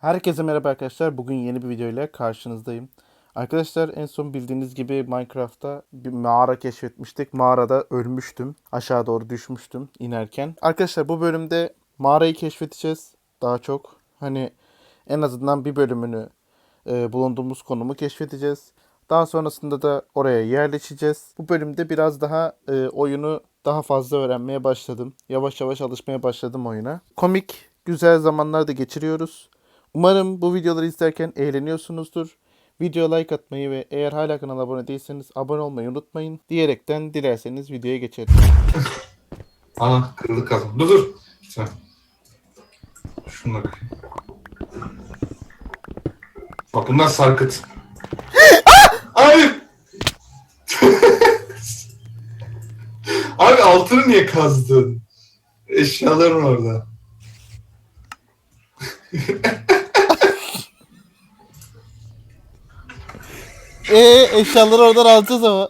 Herkese merhaba arkadaşlar. Bugün yeni bir video ile karşınızdayım. Arkadaşlar en son bildiğiniz gibi Minecraft'ta bir mağara keşfetmiştik. Mağarada ölmüştüm. Aşağı doğru düşmüştüm inerken. Arkadaşlar bu bölümde mağarayı keşfedeceğiz. Daha çok. Hani en azından bir bölümünü e, bulunduğumuz konumu keşfedeceğiz. Daha sonrasında da oraya yerleşeceğiz. Bu bölümde biraz daha e, oyunu daha fazla öğrenmeye başladım. Yavaş yavaş alışmaya başladım oyuna. Komik, güzel zamanlar da geçiriyoruz. Umarım bu videoları izlerken eğleniyorsunuzdur. Video like atmayı ve eğer hala kanala abone değilseniz abone olmayı unutmayın. Diyerekten dilerseniz videoya geçelim. Ana kırıldı kazım. Dur dur. Sen. Şunları. Bak bunlar sarkıt. Abi. Abi altını niye kazdın? Eşyaların orada. Eee eşyaları oradan alacağız ama.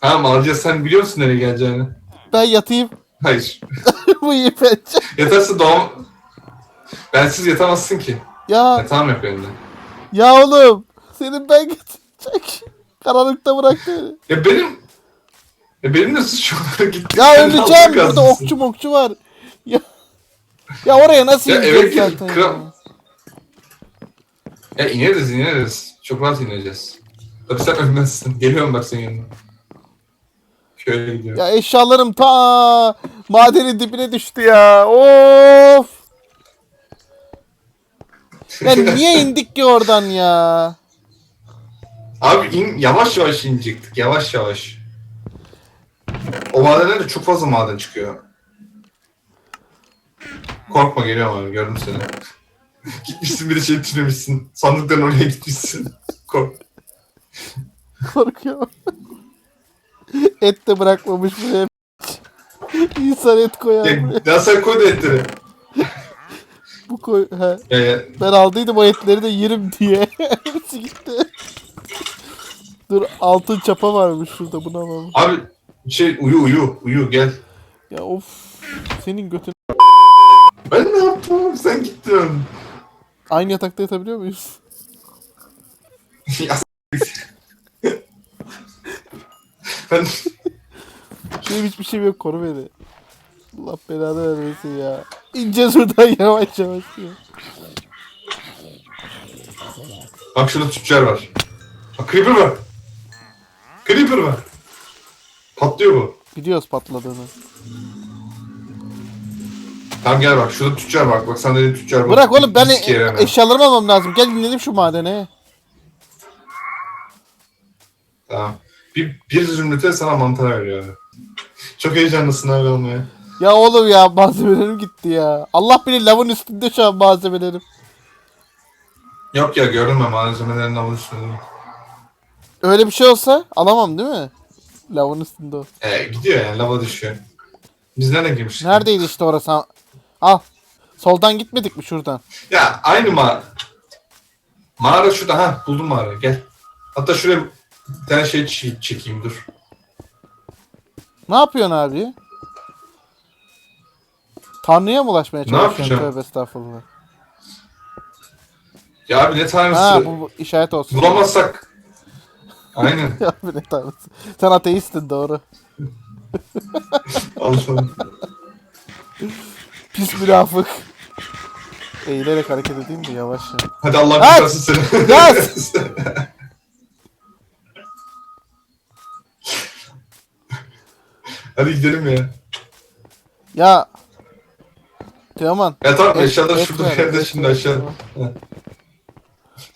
Tamam alacağız sen biliyor musun nereye geleceğini? Ben yatayım. Hayır. bu iyi bence. Yatarsın doğum... Bensiz yatamazsın ki. Ya Yatağım yok benim de. ya oğlum. Senin ben götürecek. Karanlıkta bıraktı beni. Ya benim... Ya benim de suçum gitti. Ya öleceğim. Burada okçu mokçu var. Ya. Ya oraya nasıl Ya evet, zaten kral- ya? Ya ineriz ineriz. Çok rahat ineceğiz. Tabii sen ölmezsin. Geliyorum bak senin yanına. Köye gidiyorum. Ya eşyalarım ta madenin dibine düştü ya. Of. Ya niye indik ki oradan ya? Abi in, yavaş yavaş inecektik. Yavaş yavaş. O madenlerde çok fazla maden çıkıyor. Korkma geliyorum abi gördüm seni. gitmişsin bir de şey düşünmüşsün. Sandıkların oraya gitmişsin. Kork. Korkuyorum. et de bırakmamış buraya. İnsan et koyar buraya. Ya, ya sen koy da etleri. Bu koy... He. Ya, Ben aldıydım o etleri de yerim diye. Hepsi gitti. Dur altın çapa varmış şurada buna alalım. abi şey uyu uyu uyu gel. Ya of. Senin götün. Ben ne yaptım? Sen gittin. Aynı yatakta yatabiliyor muyuz? Ya, ben Benim hiçbir şeyim yok koru beni. Allah belanı vermesin ya. İneceğiz buradan yavaş yavaş ya. Bak şurada tüccar var. Bak creeper var. Creeper var. Patlıyor bu. Biliyoruz patladığını. Tamam gel bak şurada tüccar. Bak sen dediğin tüccar var. Bırak oğlum ben hemen. eşyalarımı almam lazım. Gel inelim şu madene. Tamam. Bir, bir zümrüte sana mantar veriyor. Çok heyecanlısın abi olmaya. Ya oğlum ya malzemelerim gitti ya. Allah bilir lavın üstünde şu an malzemelerim. Yok ya gördüm ben malzemelerin alın üstünde. Öyle bir şey olsa alamam değil mi? Lavın üstünde o. Ee, gidiyor yani lava düşüyor. Biz nereden girmiştik? Neredeydi işte orası? Al. Soldan gitmedik mi şuradan? Ya aynı mağara. Mağara şurada ha buldum mağarayı gel. Hatta şuraya bir tane şey çe- çekeyim dur. Ne yapıyorsun abi? Tanrı'ya mı ulaşmaya Ne çalışıyorsun? yapacağım? Tövbe estağfurullah. Ya abi ne tanrısı. Ha bu, bu işaret olsun. Bulamazsak. Aynen. Abi ne tanrısı. Sen ateisttin doğru. Allah'ım. Pis münafık. Eğilerek hareket edeyim de yavaş ya. Hadi Allah At! kurtarsın seni. Yaz! Hadi gidelim ya. Ya. Teoman. Ya tamam Et- eşyalar et şurada ver, bir yerde et şimdi ver. aşağı.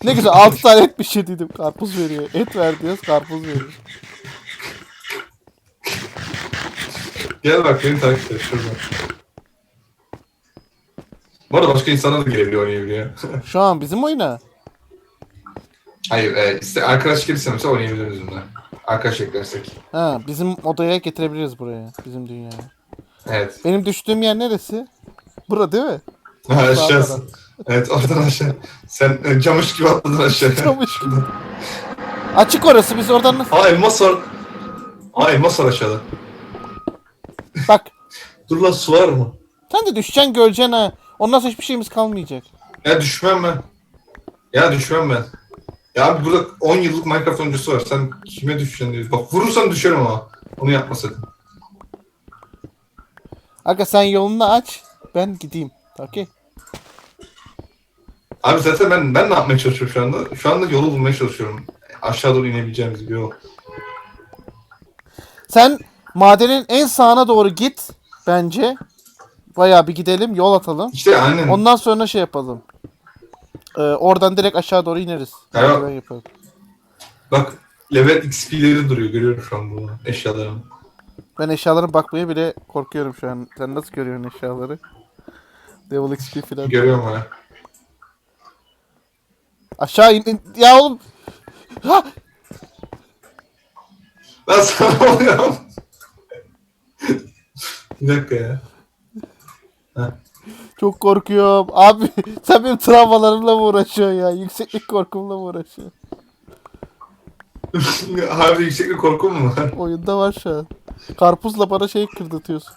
Ne güzel 6 tane et pişirdiydim. Karpuz veriyor. Et ver diyoruz karpuz veriyor. Gel bak beni takip et şurada. Bu arada başka insanlar da gelebiliyor oynayabiliyor. Şu an bizim oyuna. Hayır, e, iste, arkadaş gelirse mesela oynayabiliriz bununla. Arkadaş eklersek. Ha bizim odaya getirebiliriz buraya. Bizim dünyaya. Evet. Benim düştüğüm yer neresi? Bura değil mi? Ha, aşağısı. Evet oradan aşağı. Sen e, camış gibi atladın aşağı. Camış gibi. Açık orası biz oradan nasıl? Aa elmas var. Aa elmas var aşağıda. Bak Dur lan su var mı? sen de düşeceksin göreceksin ha. Ondan sonra hiçbir şeyimiz kalmayacak. Ya düşmem ben. Ya düşmem ben. Ya abi burada 10 yıllık Minecraft oyuncusu var. Sen kime düşeceksin diyor. Bak vurursan düşerim ama. Onu yapma sakın. Aga sen yolunu aç. Ben gideyim. Okey. Abi zaten ben ben ne yapmaya çalışıyorum şu anda? Şu anda yolu bulmaya çalışıyorum. Aşağı doğru inebileceğimiz bir yol. Sen madenin en sağına doğru git bence. Bayağı bir gidelim, yol atalım. İşte aynen. Ondan sonra şey yapalım. Ee, oradan direkt aşağı doğru ineriz. Evet. Merdiven yapalım. Bak level XP'leri duruyor. Görüyorum şu an bu eşyalarımı. Ben eşyalara bakmaya bile korkuyorum şu an. Sen nasıl görüyorsun eşyaları? Devil XP falan. Görüyorum ha. Aşağı in. in- Ya oğlum. Ha! Ben sana oluyorum. bir dakika ya. Çok korkuyorum. Abi sen benim travmalarımla mı uğraşıyorsun ya? Yükseklik korkumla mı uğraşıyorsun? Harbi yüksek bir korkum mu var? Oyunda var şu an. Karpuzla bana şey kırdatıyorsun.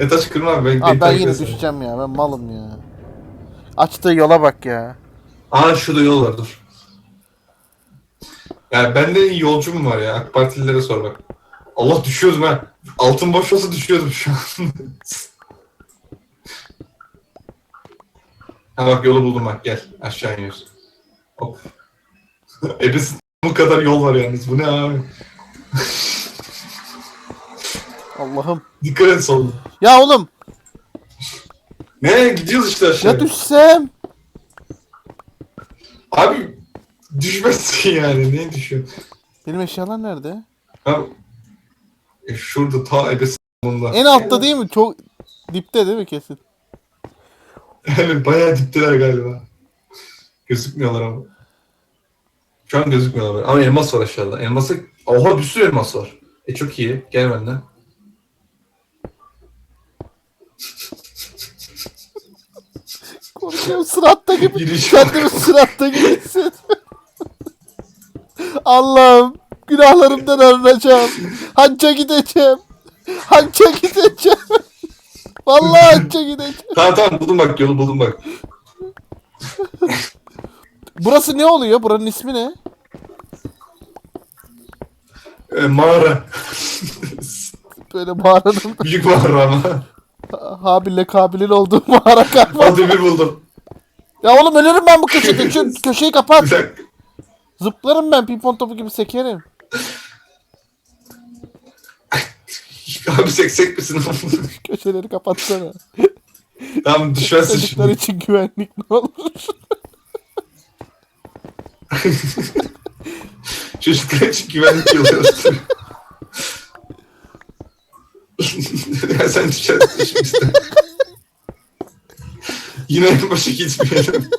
E taş kırma abi. Ben, Abi ben yine düşeceğim ya. Ben malım ya. Açtığı yola bak ya. Aa şurada yol var dur. Ya bende yolcu mu var ya? AK Partililere sor bak. Allah düşüyordum ha. Altın boş olsa düşüyordum şu an. ha bak yolu buldum bak gel. Aşağı iniyoruz. Hop. Ebesi bu kadar yol var yalnız. Bu ne abi? Allah'ım. Dikkat et solda. Ya oğlum. Ne gidiyoruz işte aşağı. Ya düşsem. Abi düşmezsin yani. Ne düşüyorsun? Benim eşyalar nerede? Abi, e, şurada ta ebesi. En altta değil mi? Çok dipte değil mi kesin? Evet bayağı dipteler galiba. Gözükmüyorlar ama. Şu an gözükmüyorlar. Ama elmas var aşağıda. Elması... Oha bir sürü elmas var. E çok iyi. Gel benden. Korkuyorum sıratta gibi. Giriş Kendimi sıratta gibi hissediyorum. Allah'ım. Günahlarımdan arınacağım. Hacca gideceğim. Hacca gideceğim. Vallahi hacca gideceğim. Tamam tamam buldum bak yolu buldum bak. Burası ne oluyor? Buranın ismi ne? E, mağara. Böyle mağaranın Büyük mağara ama. Habil'le Kabil'in olduğu mağara galiba. Al demir buldum. Ya oğlum ölürüm ben bu köşede. Köşeyi kapat. Bir dakika. Zıplarım ben pimpon topu gibi sekerim. Abi seksek misin? Köşeleri kapatsana. tamam düşersin Çocuklar şimdi. için güvenlik ne olur. Çocuklar için güvenlik yılıyoruz. ya sen düşersin şimdi. Yine en başa gitmeyelim.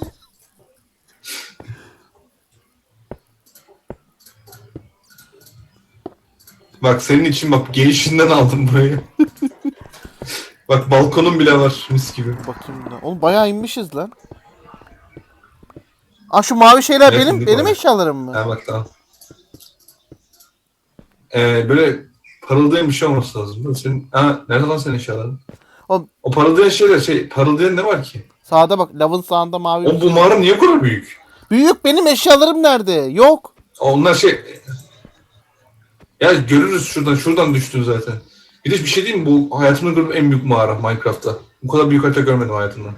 Bak senin için bak gelişinden aldım burayı. bak balkonun bile var mis gibi. Bakayım da. Oğlum bayağı inmişiz lan. Aa şu mavi şeyler Evet, benim indik benim oraya. eşyalarım mı? Ha bak tamam. Ee, böyle parıldayan bir şey olması lazım. mi? Senin, ha, nerede lan senin eşyaların? Oğlum- O parıldayan şeyler şey parıldayan ne var ki? Sağda bak lavın sağında mavi. O bu mağara niye kadar büyük? Büyük benim eşyalarım nerede? Yok. Onlar şey... Ya görürüz şuradan, şuradan düştün zaten. Bir de bir şey diyeyim mi? Bu hayatımda gördüğüm en büyük mağara Minecraft'ta. Bu kadar büyük harita görmedim hayatımda.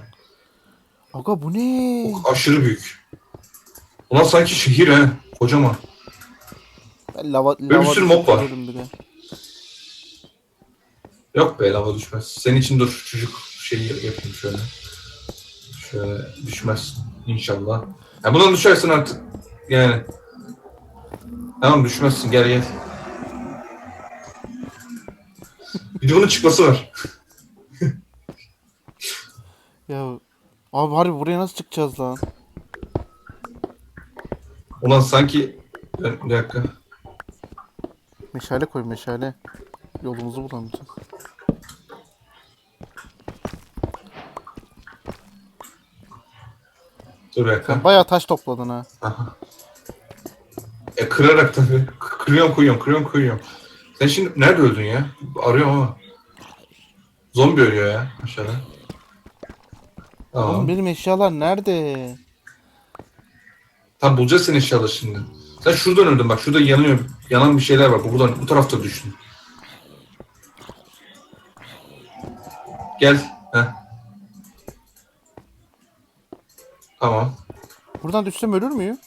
Aga bu ne? Aşırı büyük. Ulan sanki şehir he. Kocaman. Ben lava, bir lava sürü mob var. bir de. Yok be lava düşmez. Senin için dur çocuk şeyi yapayım şöyle. Şöyle düşmez inşallah. Ya bundan düşersin artık. Yani. Tamam düşmezsin gel gel. Bir de bunun çıkması var. Ya abi harbi buraya nasıl çıkacağız lan? Ulan sanki... Bir dakika. Meşale koy meşale. Yolumuzu bulamayacağız. Dur bir dakika. Sen bayağı taş topladın ha. Aha. E kırarak tabii. Kırıyorum koyuyorum, kırıyorum koyuyorum. Sen şimdi nerede öldün ya? Arıyorum ama. Zombi ölüyor ya aşağıda. Oğlum Tamam. benim eşyalar nerede? Tam bulacağız senin eşyaları şimdi. Sen şuradan öldün bak. Şurada yanıyor. Yanan bir şeyler var. Buradan bu tarafta düştün. Gel. Heh. Tamam. Buradan düşsem ölür müyüm?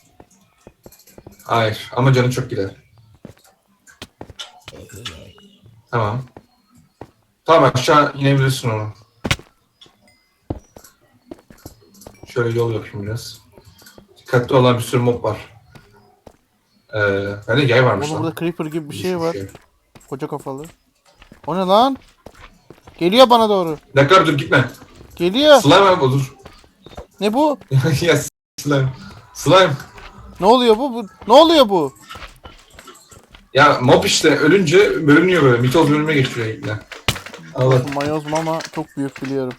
Hayır. Ama canı çok gider. Tamam. Tamam aşağı inebilirsin onu. Şöyle yol yapayım biraz. Dikkatli olan bir sürü mob var. Ee, bende yay varmış Oğlum lan. burada creeper gibi bir şey var. ya. Koca kafalı. O ne lan? Geliyor bana doğru. Bir dakika dur gitme. Geliyor. Slime abi dur. Ne bu? ya slime. Slime. Ne oluyor bu? bu? Ne oluyor bu? Ya mob işte ölünce bölünüyor böyle. Mitoz bölünme geçiyor ilkine. Allah. Mayoz mama çok büyük biliyorum.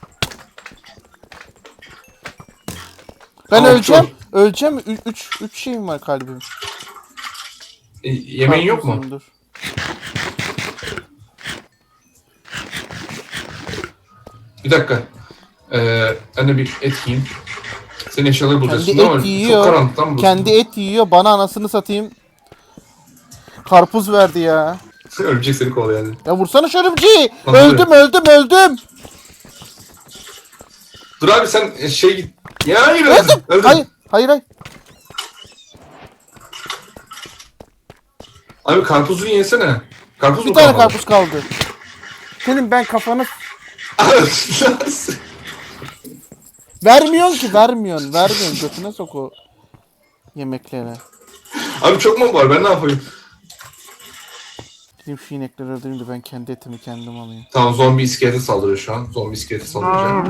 Ben Aa, öleceğim. çok. Öleceğim. 3 3 şeyim var kalbim. E, yemeğin yok mu? Karpuzum, Dur. Bir dakika. Ee, ben de bir et yiyeyim. Senin eşyaları bulacaksın Kendi ama et çok yiyor. karanlıktan mı Kendi et yiyor. Bana anasını satayım. Karpuz verdi ya. Ölecek seni kovalıyor yani. Ya vursana şu örümceği. Öldüm öldüm öldüm. Dur abi sen e, şey git. Ya hayır Öldüm. öldüm. öldüm. Hayır hayır hayır. Abi karpuzu yesene. Karpuz Bir mu tane kalmadı? karpuz kaldı. Senin ben kafanı vermiyorsun ki vermiyorsun vermiyorsun götüne sok o yemekleri. abi çok mu var ben ne yapayım? Gideyim şu inekleri öldüreyim de ben kendi etimi kendim alayım. Tamam zombi iskelete saldırıyor şu an. Zombi iskelete saldıracak.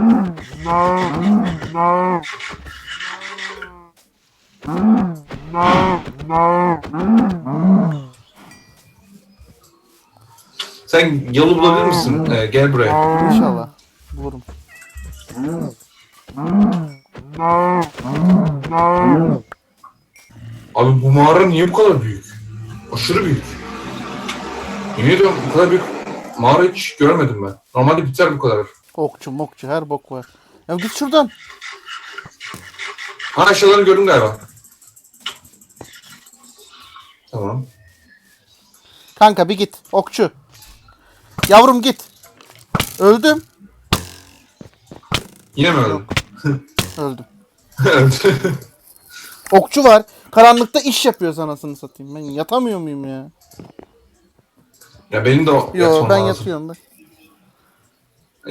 Sen yolu bulabilir misin? Ee, gel buraya. İnşallah bulurum. Abi bu mağara niye bu kadar büyük? Aşırı büyük. Yemin ediyorum bu kadar büyük mağara hiç görmedim ben. Normalde biter bu kadar. Okçu mokçu her bok var. Ya git şuradan. Ha aşağılarını gördüm galiba. Tamam. Kanka bir git okçu. Yavrum git. Öldüm. Yine mi? Öldüm. Öldü. Okçu var. Karanlıkta iş yapıyor anasını satayım. Ben yatamıyor muyum ya? Ya benim de o Yo yatmam ben lazım. yatıyorum ben.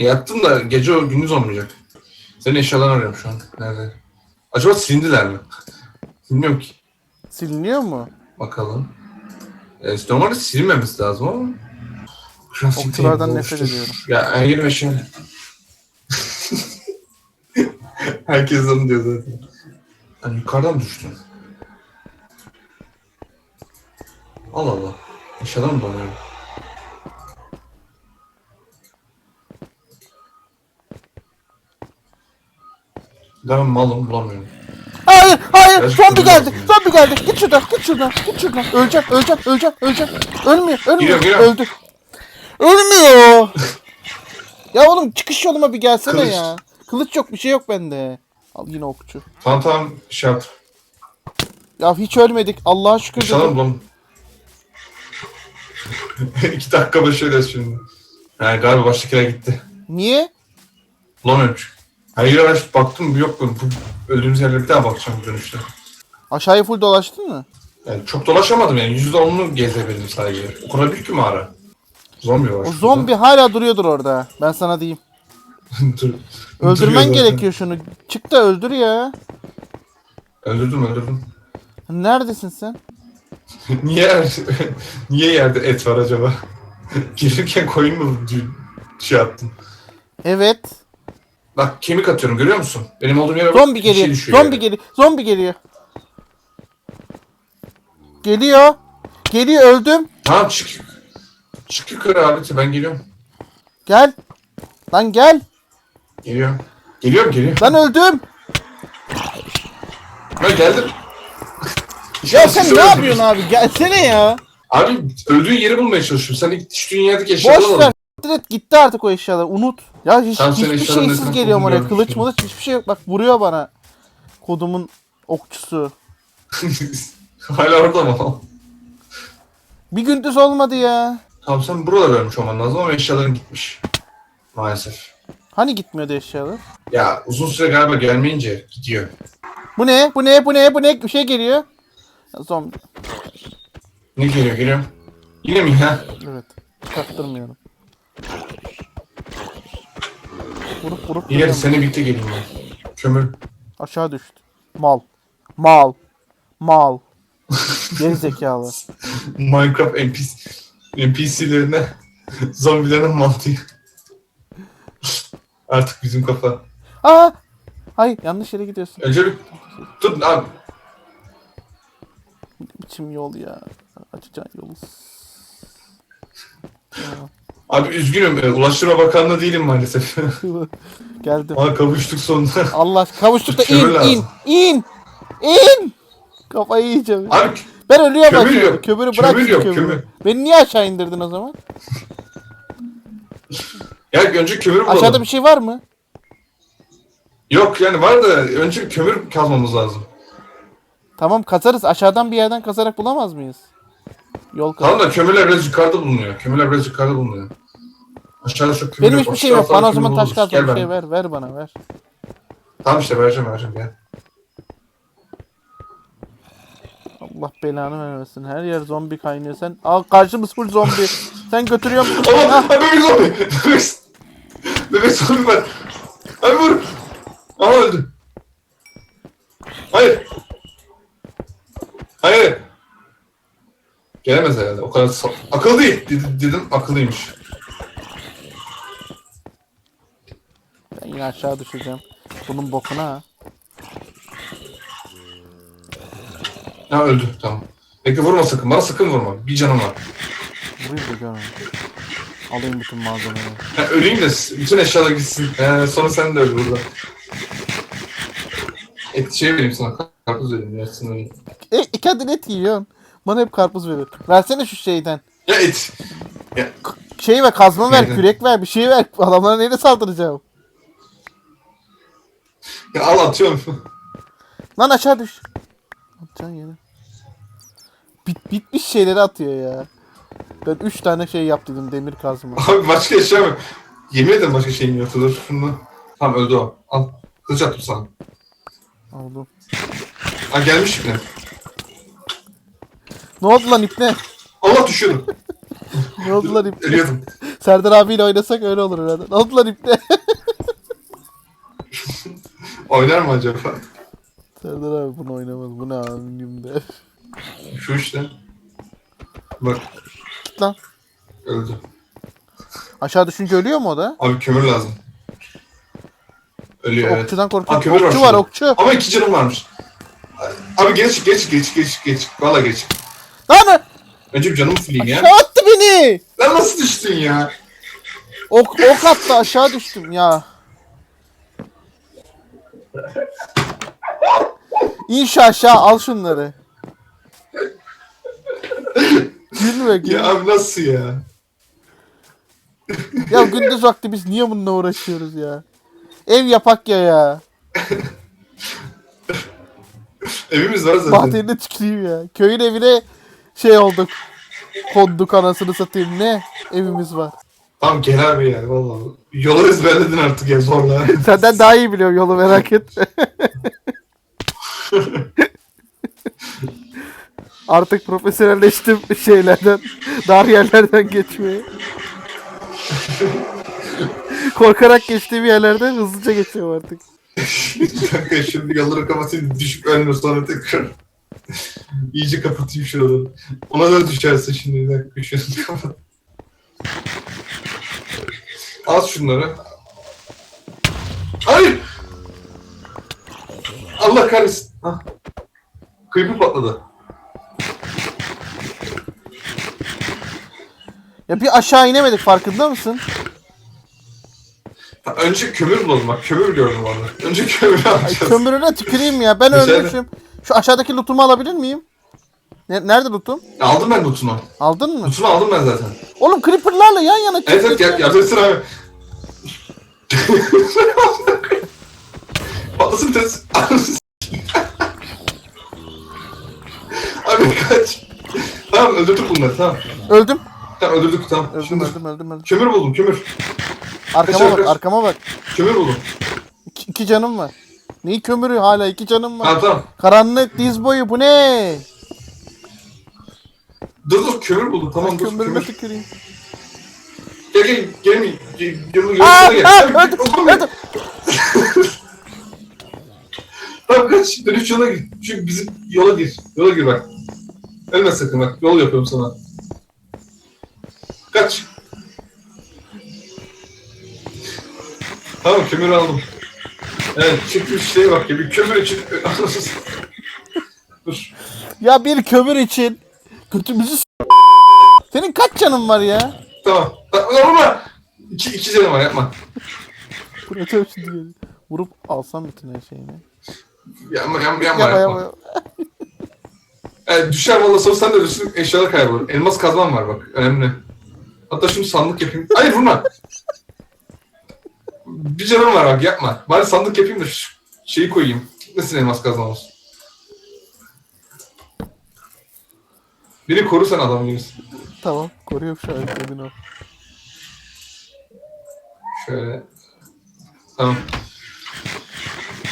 Yattım da gece o gündüz olmayacak. Senin eşyalarını arıyorum şu an. Nerede? Acaba silindiler mi? Bilmiyorum ki. Siliniyor mu? Bakalım. E, normalde silinmemesi lazım ama. Crafting Okçulardan nefret oluştur. ediyorum. Ya en yeni eşya. Herkes onu diyor zaten. Yani yukarıdan düştün. Allah Allah. Eşyadan mı donuyorum? Ben malım bulamıyorum. Hayır, hayır. Biraz Zombi geldi. kırmızı. Zombi geldi. Git şuradan, git şuradan, git şuradan. Öleceğim, öleceğim, öleceğim, öleceğim. Ölmüyor, ölmüyor. Geliyor, geliyor. Öldü. Ölmüyor. ya oğlum çıkış yoluma bir gelsene Kılıç. ya. Kılıç yok, bir şey yok bende. Al yine okçu. Tamam tamam şey yap. Ya hiç ölmedik. Allah'a şükür. İnşallah dedim. bulalım. İki dakika başaracağız şimdi. Ha, galiba baştakiler gitti. Niye? Bulamıyorum çünkü. Hayır ben baktım yok bu, öldüğümüz yerlere bir daha bakacağım bu dönüşte. Aşağıya full dolaştın mı? Yani çok dolaşamadım yani yüzde onunu gezebildim sadece. O kadar büyük ki mağara. Zombi var. O zombi hala duruyordur orada. Ben sana diyeyim. Dur- Öldürmen gerekiyor şunu. Çık da öldür ya. Öldürdüm öldürdüm. Neredesin sen? niye niye yerde et var acaba? Gelirken koyun mu şey yaptın? Evet. Bak kemik atıyorum görüyor musun? Benim olduğum yere bak, Zombi bir şey geliyor. düşüyor zombi yere. geliyor. Zombi geliyor. Geliyor. Geliyor öldüm. Tamam çık. Çık yukarı abi ben geliyorum. Gel. Lan gel. Geliyorum. Geliyorum geliyorum. Lan öldüm. Ben geldim. Ya sen ne yapıyorsun abi? Gelsene ya. Abi öldüğün yeri bulmaya çalışıyorum. Sen ilk yerdeki eşyaları Boş ver. Et gitti artık o eşyalar. Unut. Ya hiç, senin hiçbir eşyaların şeysiz etrafı geliyorum oraya. Kılıç mılıç hiçbir şey yok. Bak vuruyor bana. Kodumun okçusu. Hala orada mı? Bir gündüz olmadı ya. Tamam sen buralara vermiş olman lazım ama eşyaların gitmiş. Maalesef. Hani gitmiyordu eşyalar? Ya uzun süre galiba gelmeyince gidiyor. Bu ne? Bu ne? Bu ne? Bu ne? Bir şey geliyor. Zombi. Ne geliyor geliyor? Yine mi ha? Evet. Çaktırmıyorum. Vurup vurup İleri duruyorum. seni birlikte geleyim ben. Kömür. Aşağı düştü. Mal. Mal. Mal. Geri zekalı. Minecraft NPC, NPC'lerine zombilerin mantığı. Artık bizim kafa. Aa! Hayır yanlış yere gidiyorsun. Önce bir tut abi. Ne biçim yol ya. Açacağın yolu. Abi üzgünüm. e, Ulaştırma Bakanlığı değilim maalesef. Geldim. Ama kavuştuk sonunda. Allah kavuştuk da in in in in. Kafayı yiyeceğim. Abi Ben ölüyorum Kömür aşağıda. yok. Kömürü bırak Kömür yok, kömürü. kömür. Beni niye aşağı indirdin o zaman? ya önce kömür bulalım. Aşağıda bir şey var mı? Yok yani var da önce kömür kazmamız lazım. Tamam kazarız. Aşağıdan bir yerden kazarak bulamaz mıyız? Yol kaz. Tamam da kömürler biraz yukarıda bulunuyor. Kömürler biraz yukarıda bulunuyor. Aşağıda çok kömür Benim hiçbir şeyim yok. Bana o zaman taş Gel bir şey ver. Ver bana ver. Tamam işte vereceğim vereceğim gel. Allah belanı vermesin. Her yer zombi kaynıyor. Sen Aa, karşımız full zombi. Sen götürüyorsun. Allah! Ah, Ay bebek zombi! Bebek, zombi var. Ay vur! Aha öldü. Hayır. Hayır. Gelemez herhalde. O kadar akıllı değil. Dedim, dedim akıllıymış. Ben yine aşağı düşeceğim. Bunun bokuna ha. Ha öldü tamam. Bekle vurma sakın. Bana sakın vurma. Bir canım var. Burayı da görmem. Alayım bütün malzemeleri. Ha, öleyim de bütün eşyalar gitsin. Ee, sonra sen de öl burada. Et şey vereyim sana. Karpuz vereyim. Yersin öyle. E, kendin et yiyorsun. Bana hep karpuz verir. Versene şu şeyden. Ya et. Ya, Şey ver kazma ver, Neyden? kürek ver, bir şey ver. Adamlara neyle saldıracağım? Ya al atıyorum. Lan aşağı düş. Atacaksın yere. Bit, bitmiş şeyleri atıyor ya. Ben 3 tane şey yaptım demir kazma. Abi başka eşya mı? Yemin ederim başka şeyim yoktu. Dur şunu. Tamam öldü o. Al. Kılıç attım sana. Aldım. Ha gelmiş bile. Ne oldu lan ipne? Allah düşüyordum. Ne oldu lan ipne? Ölüyordum. Serdar abiyle oynasak öyle olur herhalde. Ne oldu lan ipne? Oynar mı acaba? Serdar abi bunu oynamaz. Bu ne abim de. Şu işte. Bak lan. öldü. Aşağı düşünce ölüyor mu o da? Abi kömür lazım. Ölüyor evet. Okçudan Aa, korkuyorum. kömür var Okçu var şurada. okçu. Ama iki canım varmış. Abi çık, geri çık, geri çık. Valla çık. Lan Önce bir canımı sileyim ya. aşağı attı beni. Lan nasıl düştün ya? Ok, ok attı aşağı düştüm ya. İn şu aşağı al şunları. Gülme gülme. Ya abi nasıl ya? Ya gündüz vakti biz niye bununla uğraşıyoruz ya? Ev yapak ya ya. Evimiz var zaten. Bahterine tüküreyim ya. Köyün evine şey olduk. Konduk anasını satayım ne? Evimiz var. Tamam gel abi ya vallahi. Yolu ezberledin artık ya zorla. Senden daha iyi biliyorum yolu merak etme. Artık profesyonelleştim şeylerden, dar yerlerden geçmeye. Korkarak geçtiğim yerlerden hızlıca geçiyorum artık. Kanka şimdi yolları kapatayım düşüp ölme sonra tekrar. İyice kapatayım şuraları. Ona da düşersin şimdi bir dakika şunu kapat. Al şunları. Hayır! Allah kahretsin. Hah. Patladı. Ya bir aşağı inemedik farkında mısın? Ha, önce kömür bulalım bak kömür gördüm orada. Önce kömür Ay alacağız. kömürüne tüküreyim ya ben Güzel. ölmüşüm. Şu aşağıdaki lootumu alabilir miyim? Ne, nerede lootum? Aldım ben lootunu. Aldın mı? Lootunu aldım ben zaten. Oğlum creeperlarla yan yana Evet evet yardım etsene abi. Patlasın tez. abi kaç. Tamam öldürdük bunları tamam. Öldüm. Tamam öldürdük tamam. Öldüm Şimdi öldüm öldüm öldüm. kömür buldum kömür. Arkama Kaçar, bak kaç. arkama bak. Kömür buldum. İki, iki canım var. Neyi kömürü hala iki canım var. Ha tamam. Karanlık diz boyu bu ne? Dur dur kömür buldum tamam dur Kömürüme kömür. tüküreyim. Gel gel gel gel gel gel Aa, gel aa, gel. öldüm, öldüm. Tamam kaç dönüş yola gir. Çünkü bizim yola gir. Yola gir bak. Ölme sakın bak. Yol yapıyorum sana. Kaç. Tamam kömürü aldım. Evet çıkmış şeye bak ya bir kömür için Dur. Ya bir kömür için götümüzü s- Senin kaç canın var ya? Tamam. Vurma. İki, iki canım var yapma. Şimdi. Vurup alsam bütün her şeyini. Yapma yapma yapma. Yapma yapma. Evet, düşer valla sonra sen de ölürsün eşyalar kaybolur. Elmas kazmam var bak önemli. Hatta şimdi sandık yapayım. Hayır vurma. bir canım var bak yapma. Bari sandık yapayım da şu şeyi koyayım. Gitmesin elmas kazmam olsun. Biri koru sen adam gibisin. Tamam koruyorum şu an emin ol. Şöyle. Tamam.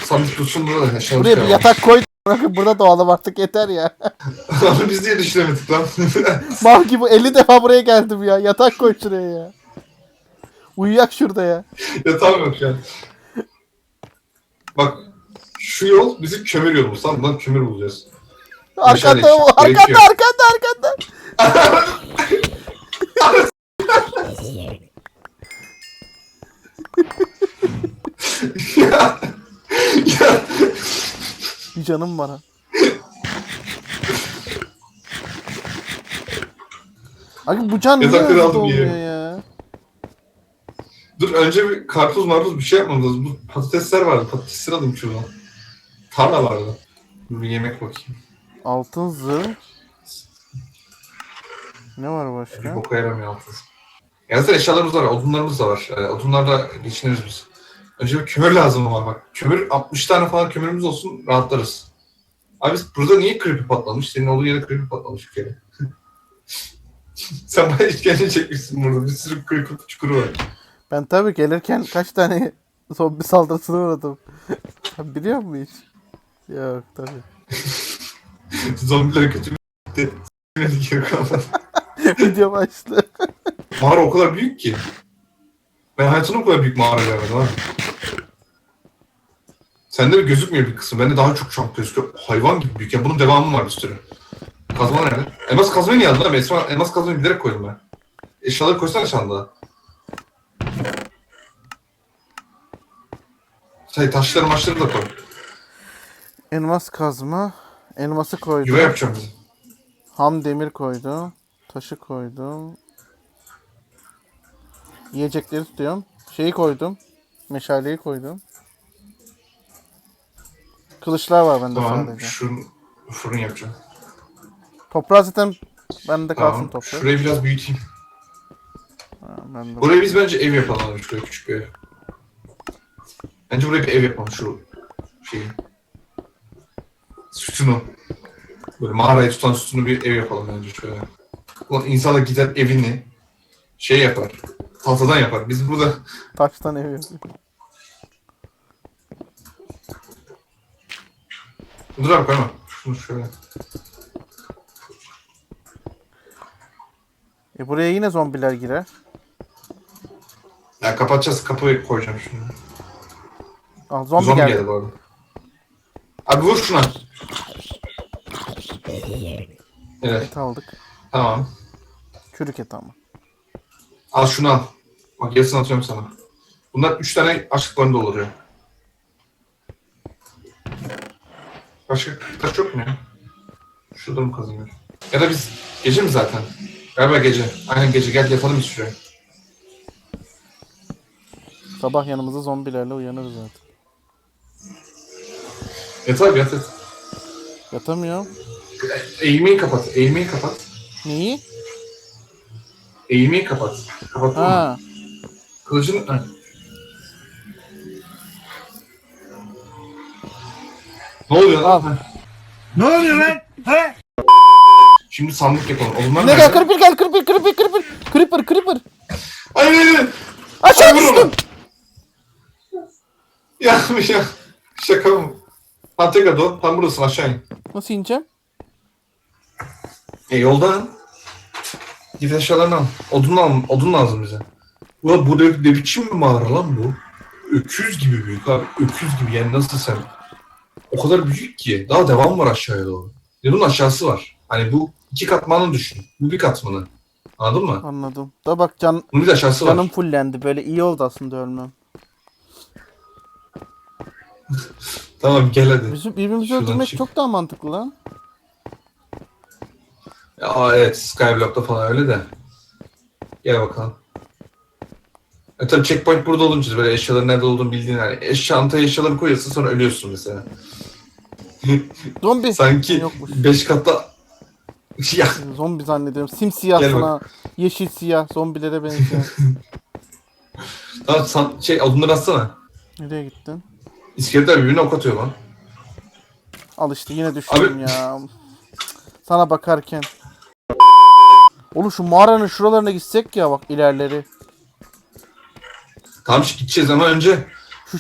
Sandık tutsun burada da eşyalar Buraya bir yatak koy. Bırakın burada doğalım artık yeter ya. Onu biz niye düşünemedik lan? Mal gibi 50 defa buraya geldim ya. Yatak koy şuraya ya. Uyuyak şurada ya. ya tamam yok yani. Bak şu yol bizim kömür yolumuz. Tamam lan kömür bulacağız. Arkanda Meşale o. işi Arkanda gerekiyor. arkanda arkanda. ya, ya, Bir canım ha. Abi bu can niye Yatakları aldım olmuyor ya? dur önce bir karpuz marpuz bir şey yapmamız lazım. Bu patatesler vardı. Patatesleri alayım şuradan. Tarla vardı. Dur bir yemek bakayım. Altın zırh. Ne var Bir başka? boka yaramıyor altın. Ya zaten eşyalarımız var. Odunlarımız da var. Ee, odunlarla geçiniriz biz. Önce bir kömür lazım ama bak. Kömür 60 tane falan kömürümüz olsun rahatlarız. Abi burada niye creeper patlamış? Senin olduğu yere creeper patlamış bir kere. Sen bayağı işkence çekmişsin burada. Bir sürü creeper çukuru var. Ben tabii gelirken kaç tane zombi saldırısına uğradım. Sen biliyor musun hiç? Yok tabii. Zombiler kötü bir. Video başlı. Mağara o kadar büyük ki. Ben hayatımda o kadar büyük mağara görmedim ha. Sende bir gözükmüyor bir kısım. Bende daha çok çok gözüküyor. Hayvan gibi büyük. Ya bunun devamı var bir sürü. Kazma nerede? Elmas kazmayı niye aldın abi? Elmas, elmas kazmayı bilerek koydum ben. Eşyaları koysana sandığa. Şey taşları maçları da koy. Elmas kazma. Elması koydum. Yuva yapacağım. Ham demir koydum. Taşı koydum. Yiyecekleri tutuyorum. Şeyi koydum. Meşaleyi koydum. Kılıçlar var bende Tamam. sadece. Şunu fırın yapacağım. Toprağı zaten bende kalsın Tamam. toprak. Şurayı biraz büyüteyim. Ha, ben de- Buraya biz bence ev yapalım abi. Şuraya küçük bir ev. Bence buraya bir ev yapalım şu şeyi. Sütunu. Böyle mağarayı tutan sütunu bir ev yapalım bence şöyle. Ulan insan da gider evini şey yapar. Tahtadan yapar. Biz burada Taştan ev yapıyorum. dur abi koyma. Şunu şöyle. E buraya yine zombiler girer. Ya kapatacağız. Kapıyı koyacağım şimdi. Ah zombi, Zombi geldi. geldi bu arada. Abi vur şuna. Evet Et aldık. tamam. Çürük et ama. Al şunu al. Bak yarısını atıyorum sana. Bunlar üç tane açlık barında olur ya. Başka taş yok mu ya? Şurada mı kazanıyor? Ya da biz gece mi zaten? Galiba gece. Aynen gece. Gel yatalım biz şuraya. Sabah yanımızda zombilerle uyanırız zaten. Yat abi yat yat. Yatamıyorum. Eğilmeyi kapat. Eğilmeyi kapat. Neyi? Eğilmeyi kapat. Kapattın mı? Ha. Kılıcın... Ha. Ne oluyor lan? Ne oluyor lan? He? Şimdi sandık yapalım. Onlar Ne gel nerede? creeper gel creeper creeper creeper. Creeper creeper. Hayır hayır hayır. Aşağı Ay, düştüm. Ya ya. Şaka mı? Tam tekrar. Tam buradasın aşağı in. Nasıl ineceğim? E yoldan. Git eşyalarını al. Odun al. Odun lazım bize. Ulan bu ne, ne biçim bir mağara lan bu? Öküz gibi büyük abi. Öküz gibi yani nasıl sen? O kadar büyük ki. Daha devam var aşağıya doğru. Ya bunun aşağısı var. Hani bu iki katmanı düşün. Bu bir katmanı. Anladın mı? Anladım. Da bak can Bunun bir aşağısı var. canım fullendi. Böyle iyi oldu aslında ölmem. Tamam gel hadi. Bizi, birbirimizi Şuradan öldürmek çık. çok daha mantıklı lan. Ya evet Skyblock'ta falan öyle de. Gel bakalım. E tabi checkpoint burada olunca böyle eşyaların nerede olduğunu bildiğin yani. Eş çantaya eşyaları koyuyorsun sonra ölüyorsun mesela. Zombi. Sanki Yokmuş. 5 katta ya Zombi zannediyorum. Simsiyah Gel sana. Yeşil siyah zombilere benziyor. tamam san, şey odunları atsana. Nereye gittin? İskeletler birbirine ok atıyor lan. Al işte yine düştüm ya. Sana bakarken. Oğlum şu mağaranın şuralarına gitsek ya bak ilerleri. Tamam şimdi gideceğiz ama önce.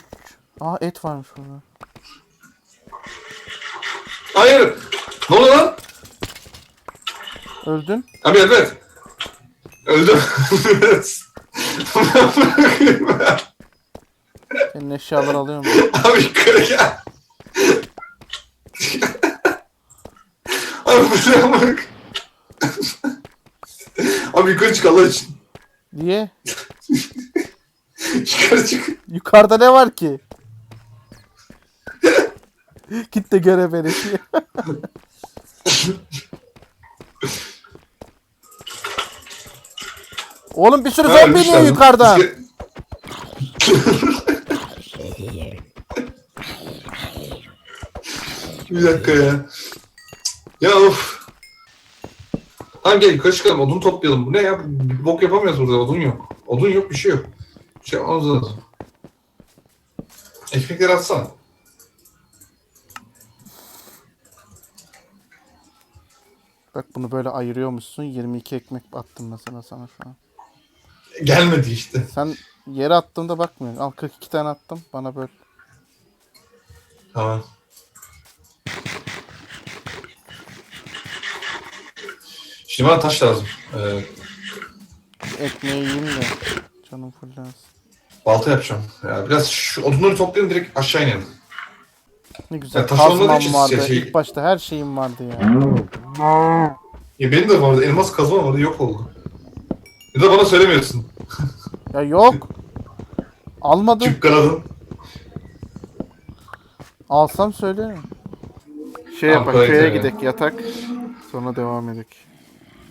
Aa et varmış burada. Hayır. Ne oldu lan? Öldün. Abi evet. Öldüm. Senin eşyaları alıyorum. Abi yukarı gel. Abi buraya bak. Abi yukarı çık Allah için. Diye. Yukarı çık. Yukarıda ne var ki? Git de göre beni. Oğlum bir sürü Ha, zombi ölmüşler lan. İskelet- bir dakika ya. Ya of. Tamam gel yukarı çıkalım odun toplayalım. Bu ne ya? Bir bok yapamıyoruz burada odun yok. Odun yok bir şey yok. Şey yapmamız lazım. Ekmekleri atsana. Bak bunu böyle ayırıyormuşsun. 22 ekmek attım mesela sana şu an. Gelmedi işte. Sen yere attığında bakmıyorsun. Al 42 tane attım. Bana böyle. Tamam. Şimdi bana taş lazım. Ee, Ekmeği yiyeyim de. Canım fullensin. Balta yapacağım. Ya biraz şu odunları toplayalım direkt aşağı inelim. Ne güzel Ya taş olmadığı kazmam için vardı. şey- İlk başta her şeyim vardı ya. Ya benim de vardı. Elmas kazmam vardı yok oldu. Ya da bana söylemiyorsun. Ya yok. Almadım. Çık kanadın. Alsam söylerim. Şey yapak, gayet köye iyi. gidek yatak. Sonra devam edek.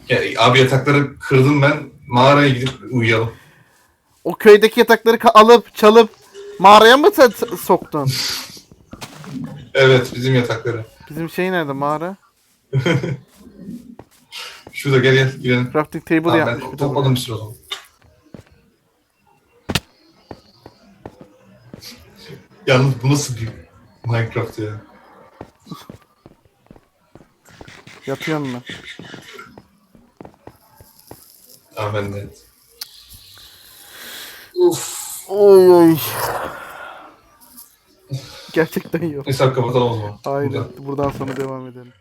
Ya, abi yatakları kırdım ben. Mağaraya gidip uyuyalım. O köydeki yatakları alıp çalıp mağaraya mı soktun? Evet bizim yatakları. Bizim şey nerede mağara? Şurada gel gel girelim. Crafting table Tamam, yapmış ben topladım bir sürü o zaman. Yalnız bu nasıl bir Minecraft ya? buraya. Yatıyorum ben. Tamam Uf. Oy oy. Gerçekten yok. Neyse abi kapatalım o zaman. Aynen. Burada. Buradan sonra devam edelim.